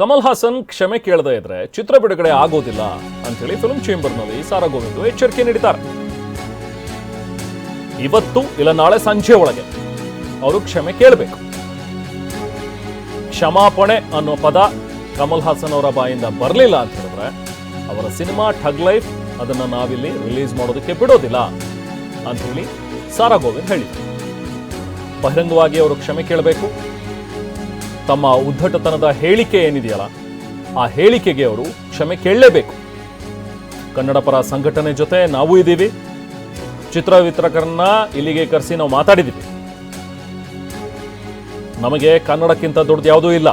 ಕಮಲ್ ಹಾಸನ್ ಕ್ಷಮೆ ಕೇಳದೇ ಇದ್ರೆ ಚಿತ್ರ ಬಿಡುಗಡೆ ಆಗೋದಿಲ್ಲ ಅಂತೇಳಿ ಫಿಲ್ಮ್ ಚೇಂಬರ್ನಲ್ಲಿ ಸಾರಾ ಗೋವಿಂದ್ ಎಚ್ಚರಿಕೆ ನೀಡಿದ್ದಾರೆ. ಇವತ್ತು ಇಲ್ಲ, ನಾಳೆ ಸಂಜೆ ಒಳಗೆ. ಅವರು ಕ್ಷಮೆ ಕೇಳಬೇಕು. ಕ್ಷಮಾಪಣೆ ಅನ್ನೋ ಪದ ಕಮಲ್ ಹಾಸನ್ ಅವರ ಬಾಯಿಂದ ಬರಲಿಲ್ಲ ಅಂತ ಹೇಳಿದ್ರೆ ಅವರ ಸಿನಿಮಾ ಠಗ್ ಲೈಫ್ ಅದನ್ನ ನಾವಿಲ್ಲಿ ರಿಲೀಸ್ ಮಾಡೋದಕ್ಕೆ ಬಿಡೋದಿಲ್ಲ ಅಂತ ಹೇಳಿ ಸಾರಾ ಗೋವಿಂದ್ ಹೇಳಿದ್ರು. ಬಹಿರಂಗವಾಗಿ ಅವರು ಕ್ಷಮೆ ಕೇಳಬೇಕು. ತಮ್ಮ ಉದ್ದಟತನದ ಹೇಳಿಕೆ ಏನಿದೆಯಲ್ಲ, ಆ ಹೇಳಿಕೆಗೆ ಅವರು ಕ್ಷಮೆ ಕೇಳಲೇಬೇಕು. ಕನ್ನಡ ಪರ ಸಂಘಟನೆ ಜೊತೆ ನಾವು ಇದ್ದೀವಿ. ಚಿತ್ರ ವಿತರಕರನ್ನ ಇಲ್ಲಿಗೆ ಕರೆಸಿ ನಾವು ಮಾತಾಡಿದ್ದೀವಿ. ನಮಗೆ ಕನ್ನಡಕ್ಕಿಂತ ದೊಡ್ಡದು ಯಾವುದೂ ಇಲ್ಲ.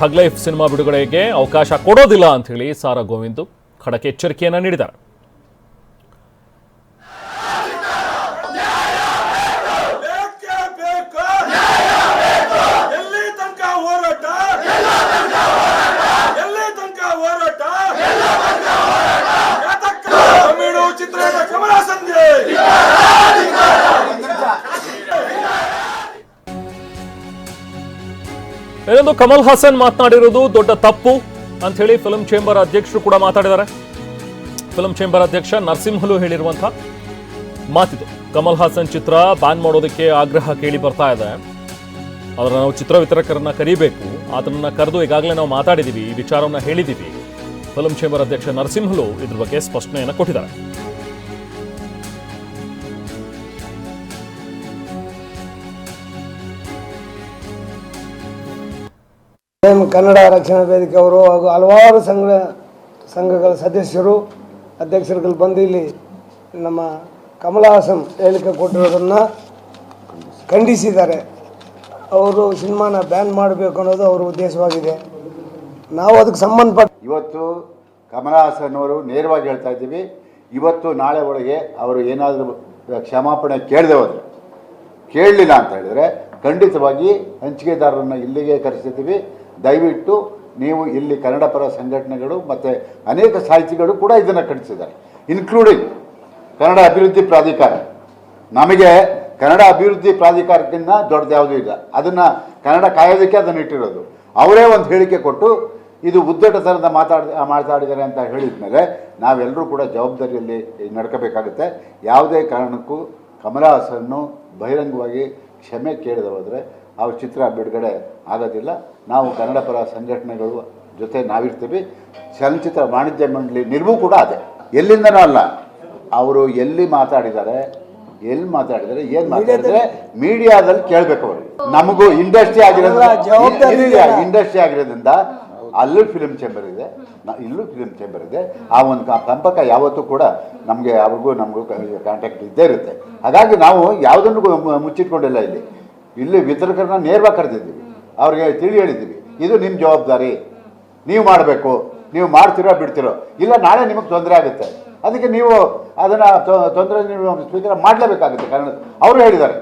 ಠಗ್ಲೈಫ್ ಸಿನಿಮಾ ಬಿಡುಗಡೆಗೆ ಅವಕಾಶ ಕೊಡೋದಿಲ್ಲ ಅಂತ ಹೇಳಿ ಸಾರಾ ಗೋವಿಂದ್ ಖಡಕ್ ಎಚ್ಚರಿಕೆಯನ್ನು ನೀಡಿದ್ದಾರೆ. ಕಮಲ ಕಮಲ್ ಹಾಸನ್ ಮಾತನಾಡಿರೋದು ದೊಡ್ಡ ತಪ್ಪು ಅಂತ ಹೇಳಿ ಫಿಲಂ ಚೇಂಬರ್ ಅಧ್ಯಕ್ಷರು ಕೂಡ ಮಾತಾಡಿದ್ದಾರೆ. ಫಿಲಂ ಚೇಂಬರ್ ಅಧ್ಯಕ್ಷ ನರಸಿಂಹಲು ಹೇಳಿರುವಂತ ಮಾತಿದು. ಕಮಲ್ ಹಾಸನ್ ಚಿತ್ರ ಬ್ಯಾನ್ ಮಾಡೋದಕ್ಕೆ ಆಗ್ರಹ ಕೇಳಿ ಬರ್ತಾ ಇದೆ. ಅದರ ನಾವು ಚಿತ್ರ ವಿತರಕರನ್ನ ಕರಿಬೇಕು. ಅದನ್ನ ಕರೆದು ಈಗಾಗಲೇ ನಾವು ಮಾತಾಡಿದೀವಿ, ಈ ವಿಚಾರವನ್ನ ಹೇಳಿದೀವಿ. ಫಿಲಂ ಚೇಂಬರ್ ಅಧ್ಯಕ್ಷ ನರಸಿಂಹಲು ಇದ್ರ ಬಗ್ಗೆ ಸ್ಪಷ್ಟನೆಯನ್ನ ಕೊಟ್ಟಿದ್ದಾರೆ. ಎಂ ಕನ್ನಡ ರಕ್ಷಣಾ ವೇದಿಕೆ ಅವರು ಹಾಗೂ ಹಲವಾರು ಸಂಘ ಸಂಘಗಳ ಸದಸ್ಯರು, ಅಧ್ಯಕ್ಷರುಗಳು ಬಂದು ಇಲ್ಲಿ ನಮ್ಮ ಕಮಲಹಾಸನ್ ಹೇಳಿಕೆ ಕೊಟ್ಟಿರೋದನ್ನು ಖಂಡಿಸಿದ್ದಾರೆ. ಅವರು ಸಿನಿಮಾನ ಬ್ಯಾನ್ ಮಾಡಬೇಕು ಅನ್ನೋದು ಅವರ ಉದ್ದೇಶವಾಗಿದೆ. ನಾವು ಅದಕ್ಕೆ ಸಂಬಂಧಪಟ್ಟ ಇವತ್ತು ಕಮಲ ಹಾಸನ್ ಅವರು ನೇರವಾಗಿ ಹೇಳ್ತಾ ಇದ್ದೀವಿ. ಇವತ್ತು ನಾಳೆ ಒಳಗೆ ಅವರು ಏನಾದರೂ ಕ್ಷಮಾಪಣೆ ಕೇಳದೆ ಹೋದರೆ, ಕೇಳಲಿಲ್ಲ ಅಂತ ಹೇಳಿದರೆ ಖಂಡಿತವಾಗಿ ಹಂಚಿಕೆದಾರರನ್ನು ಇಲ್ಲಿಗೆ ಕರೆಸಿದ್ದೀವಿ ದಯವಿಟ್ಟು ನೀವು ಇಲ್ಲಿ ಕನ್ನಡ ಪರ ಸಂಘಟನೆಗಳು ಮತ್ತು ಅನೇಕ ಸಾಹಿತಿಗಳು ಕೂಡ ಇದನ್ನು ಖಂಡಿಸಿದ್ದಾರೆ ಇನ್ಕ್ಲೂಡಿಂಗ್ ಕನ್ನಡ ಅಭಿವೃದ್ಧಿ ಪ್ರಾಧಿಕಾರ. ನಮಗೆ ಕನ್ನಡ ಅಭಿವೃದ್ಧಿ ಪ್ರಾಧಿಕಾರಕ್ಕಿಂತ ದೊಡ್ಡದು ಯಾವುದೂ ಇಲ್ಲ. ಅದನ್ನು ಕನ್ನಡ ಕಾಯೋದಕ್ಕೆ ಅದನ್ನು ಇಟ್ಟಿರೋದು. ಅವರೇ ಒಂದು ಹೇಳಿಕೆ ಕೊಟ್ಟು ಇದು ಉದ್ದಟತನದ ಮಾತಾಡ, ಮಾತಾಡಿದ್ದಾರೆ ಅಂತ ಹೇಳಿದ ಮೇಲೆ ನಾವೆಲ್ಲರೂ ಕೂಡ ಜವಾಬ್ದಾರಿಯಲ್ಲಿ ನಡ್ಕೋಬೇಕಾಗುತ್ತೆ. ಯಾವುದೇ ಕಾರಣಕ್ಕೂ ಕಮಲ ಹಾಸನ್ನು ಬಹಿರಂಗವಾಗಿ ಕ್ಷಮೆ ಕೇಳಿದ ಹೋದರೆ ಅವ್ರ ಚಿತ್ರ ಬಿಡುಗಡೆ ಆಗೋದಿಲ್ಲ. ನಾವು ಕನ್ನಡ ಪರ ಸಂಘಟನೆಗಳು ಜೊತೆ ನಾವಿರ್ತೀವಿ. ಚಲನಚಿತ್ರ ವಾಣಿಜ್ಯ ಮಂಡಳಿ ನಿಲುವು ಕೂಡ ಅದೇ. ಎಲ್ಲಿಂದನೂ ಅಲ್ಲ. ಅವರು ಎಲ್ಲಿ ಮಾತಾಡಿದ್ದಾರೆ ಎಲ್ಲಿ ಮಾತಾಡಿದರೆ ಏನು ಮಾತಾಡಿದ್ರೆ ಮೀಡಿಯಾದಲ್ಲಿ ಕೇಳಬೇಕು ಅವರು. ನಮಗೂ ಇಂಡಸ್ಟ್ರಿ ಆಗಿರೋದ್ರಿಂದ. ಇಂಡಸ್ಟ್ರಿ ಆಗಿರೋದ್ರಿಂದ ಅಲ್ಲೂ ಫಿಲ್ಮ್ ಚೇಂಬರ್ ಇದೆ. ಇಲ್ಲೂ ಫಿಲ್ಮ್ ಚೇಂಬರ್ ಇದೆ. ಆ ಒಂದು ಸಂಪರ್ಕ ಯಾವತ್ತೂ ಕೂಡ ನಮಗೆ ಅವ್ರಿಗೂ ನಮಗೂ ಕಾಂಟ್ಯಾಕ್ಟ್ ಇದ್ದೇ ಇರುತ್ತೆ. ಹಾಗಾಗಿ ನಾವು ಯಾವುದನ್ನು ಮುಚ್ಚಿಟ್ಕೊಂಡಿಲ್ಲ ಇಲ್ಲಿ. ಇಲ್ಲಿ ವಿತರಕರನ್ನ ನೇರವಾಗಿ ಕರೆದಿದ್ದೀವಿ. ಅವ್ರಿಗೆ ತಿಳಿ ಹೇಳಿದ್ದೀವಿ. ಇದು ನಿಮ್ಮ ಜವಾಬ್ದಾರಿ. ನೀವು ಮಾಡಬೇಕು. ನೀವು ಮಾಡ್ತಿರೋ ಬಿಡ್ತಿರೋ. ಇಲ್ಲ, ನಾಳೆ ನಿಮಗೆ ತೊಂದರೆ ಆಗುತ್ತೆ. ಅದಕ್ಕೆ ನೀವು ಅದನ್ನು ತೊಂದರೆ ನೀವು ಸ್ವೀಕಾರ ಮಾಡಲೇಬೇಕಾಗುತ್ತೆ. ಕಾರಣ ಅವರು ಹೇಳಿದ್ದಾರೆ.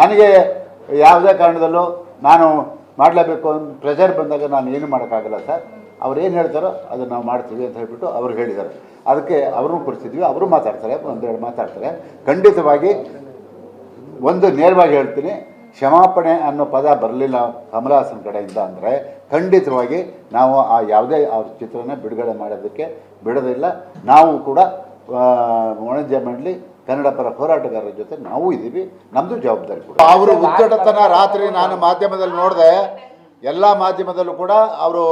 ನನಗೆ ಯಾವುದೇ ಕಾರಣದಲ್ಲೂ ನಾನು ಮಾಡಲೇಬೇಕು ಅಂತ ಪ್ರೆಷರ್ ಬಂದಾಗ ನಾನು ಏನು ಮಾಡೋಕ್ಕಾಗಲ್ಲ ಸರ್. ಅವ್ರು ಏನು ಹೇಳ್ತಾರೋ ಅದನ್ನು ನಾವು ಮಾಡ್ತೀವಿ ಅಂತ ಹೇಳ್ಬಿಟ್ಟು ಅವ್ರು ಹೇಳಿದ್ದಾರೆ. ಅದಕ್ಕೆ ಅವ್ರನ್ನೂ ಕುರಿಸಿದ್ವಿ ಅವರು ಮಾತಾಡ್ತಾರೆ. ಒಂದೆರಡು ಮಾತಾಡ್ತಾರೆ. ಖಂಡಿತವಾಗಿ ಒಂದು ನೇರವಾಗಿ ಹೇಳ್ತೀನಿ. ಕ್ಷಮಾಪಣೆ ಅನ್ನೋ ಪದ ಬರಲಿಲ್ಲ ಕಮಲ್ ಹಾಸನ್ ಕಡೆಯಿಂದ ಅಂದರೆ ಖಂಡಿತವಾಗಿ ನಾವು ಆ ಯಾವುದೇ ಆ ಚಿತ್ರನ ಬಿಡುಗಡೆ ಮಾಡೋದಕ್ಕೆ ಬಿಡೋದಿಲ್ಲ. ನಾವು ಕೂಡ ವಾಣಿಜ್ಯ ಮಂಡಳಿ, ಕನ್ನಡ ಪರ ಹೋರಾಟಗಾರರ ಜೊತೆ ನಾವು ಇದ್ದೀವಿ. ನಮ್ಮದು ಜವಾಬ್ದಾರಿ ಕೂಡ. ಅವರು ಉದ್ದಟತನ ರಾತ್ರಿ ನಾನು ಮಾಧ್ಯಮದಲ್ಲಿ ನೋಡಿದೆ. ಎಲ್ಲ ಮಾಧ್ಯಮದಲ್ಲೂ ಕೂಡ ಅವರು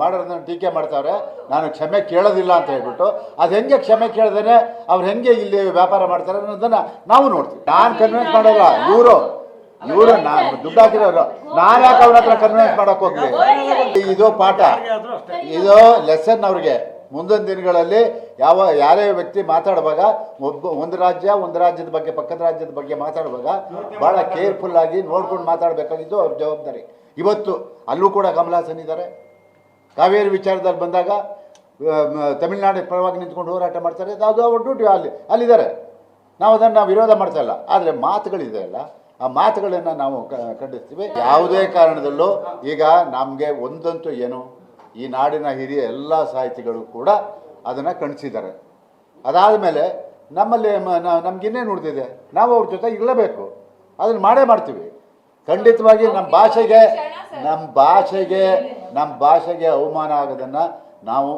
ಮಾಡೋದನ್ನ ಟೀಕೆ ಮಾಡ್ತಾವ್ರೆ. ನಾನು ಕ್ಷಮೆ ಕೇಳೋದಿಲ್ಲ ಅಂತ ಹೇಳ್ಬಿಟ್ಟು. ಅದು ಹೆಂಗೆ ಕ್ಷಮೆ ಕೇಳ್ದೇನೆ ಅವ್ರು ಹೆಂಗೆ ಇಲ್ಲಿ ವ್ಯಾಪಾರ ಮಾಡ್ತಾರೆ ಅನ್ನೋದನ್ನು ನಾವು ನೋಡ್ತೀವಿ. ನಾನು ಕನ್ವಿನ್ಸ್ ಮಾಡೋಲ್ಲ. ಇವರು ಇವರು ನಾನು ದುಡ್ಡು ಹಾಕಿರೋರು ನಾನು ಯಾಕೆ ಅವ್ರ ಹತ್ರ ಕನ್ವಿನ್ಸ್ ಮಾಡಕ್ ಹೋಗ್ಲಿ? ಇದು ಪಾಠ. ಇದು ಲೆಸನ್ ಅವ್ರಿಗೆ. ಮುಂದಿನ ದಿನಗಳಲ್ಲಿ ಯಾವ ಯಾರೇ ವ್ಯಕ್ತಿ ಮಾತಾಡುವಾಗ, ಒಬ್ಬ ಒಂದು ರಾಜ್ಯ, ಒಂದು ರಾಜ್ಯದ ಬಗ್ಗೆ, ಪಕ್ಕದ ರಾಜ್ಯದ ಬಗ್ಗೆ ಮಾತಾಡುವಾಗ ಭಾಳ ಕೇರ್ಫುಲ್ ಆಗಿ ನೋಡ್ಕೊಂಡು ಮಾತಾಡಬೇಕಾಗಿದ್ದು ಅವ್ರ ಜವಾಬ್ದಾರಿ. ಇವತ್ತು ಅಲ್ಲೂ ಕೂಡ ಕಮಲ್ ಇದ್ದಾರೆ. ಕಾವೇರಿ ವಿಚಾರದಲ್ಲಿ ಬಂದಾಗ ತಮಿಳ್ನಾಡು ಪರವಾಗಿ ನಿಂತ್ಕೊಂಡು ಹೋರಾಟ ಮಾಡ್ತಾರೆ. ಅದು ಅವ್ರ ಡ್ಯೂಟಿ ಅಲ್ಲಿ ಅಲ್ಲಿದ್ದಾರೆ. ನಾವು ಅದನ್ನು ವಿರೋಧ ಮಾಡ್ತಾ ಇಲ್ಲ. ಆದರೆ ಮಾತುಗಳಿದೆ ಅಲ್ಲ. ಆ ಮಾತುಗಳನ್ನು ನಾವು ಖಂಡಿಸ್ತೀವಿ. ಯಾವುದೇ ಕಾರಣದಲ್ಲೂ ಈಗ ನಮಗೆ ಒಂದಂತೂ ಏನು, ಈ ನಾಡಿನ ಹಿರಿಯ ಎಲ್ಲ ಸಾಹಿತಿಗಳು ಕೂಡ ಅದನ್ನು ಅದಾದ ಮೇಲೆ ನಮ್ಮಲ್ಲಿ ನಮ್ಗಿನ್ನೇನು ಉಳಿದಿದೆ? ನಾವು ಅವ್ರ ಜೊತೆ ಇರಲೇಬೇಕು. ಅದನ್ನು ಮಾಡೇ ಮಾಡ್ತೀವಿ. ಖಂಡಿತವಾಗಿ ನಮ್ಮ ಭಾಷೆಗೆ ನಮ್ಮ ಭಾಷೆಗೆ ನಮ್ಮ ಭಾಷೆಗೆ ಅವಮಾನ ಆಗೋದನ್ನು ನಾವು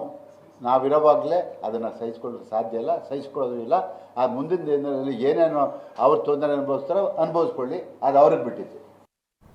ನಾವಿರೋವಾಗಲೇ ಅದನ್ನು ಸಹಿಸ್ಕೊಳ್ಳೋಕ್ಕೆ ಸಾಧ್ಯ ಇಲ್ಲ, ಸಹಿಸ್ಕೊಳ್ಳೋದು ಇಲ್ಲ. ಆ ಮುಂದಿನ ದಿನದಲ್ಲಿ ಏನೇನು ಅವ್ರ ತೊಂದರೆ ಅನುಭವಿಸ್ತಾರೋ ಅನುಭವಿಸ್ಕೊಳ್ಳಿ. ಅದು ಅವ್ರಿಗೆ ಬಿಟ್ಟಿತ್ತು.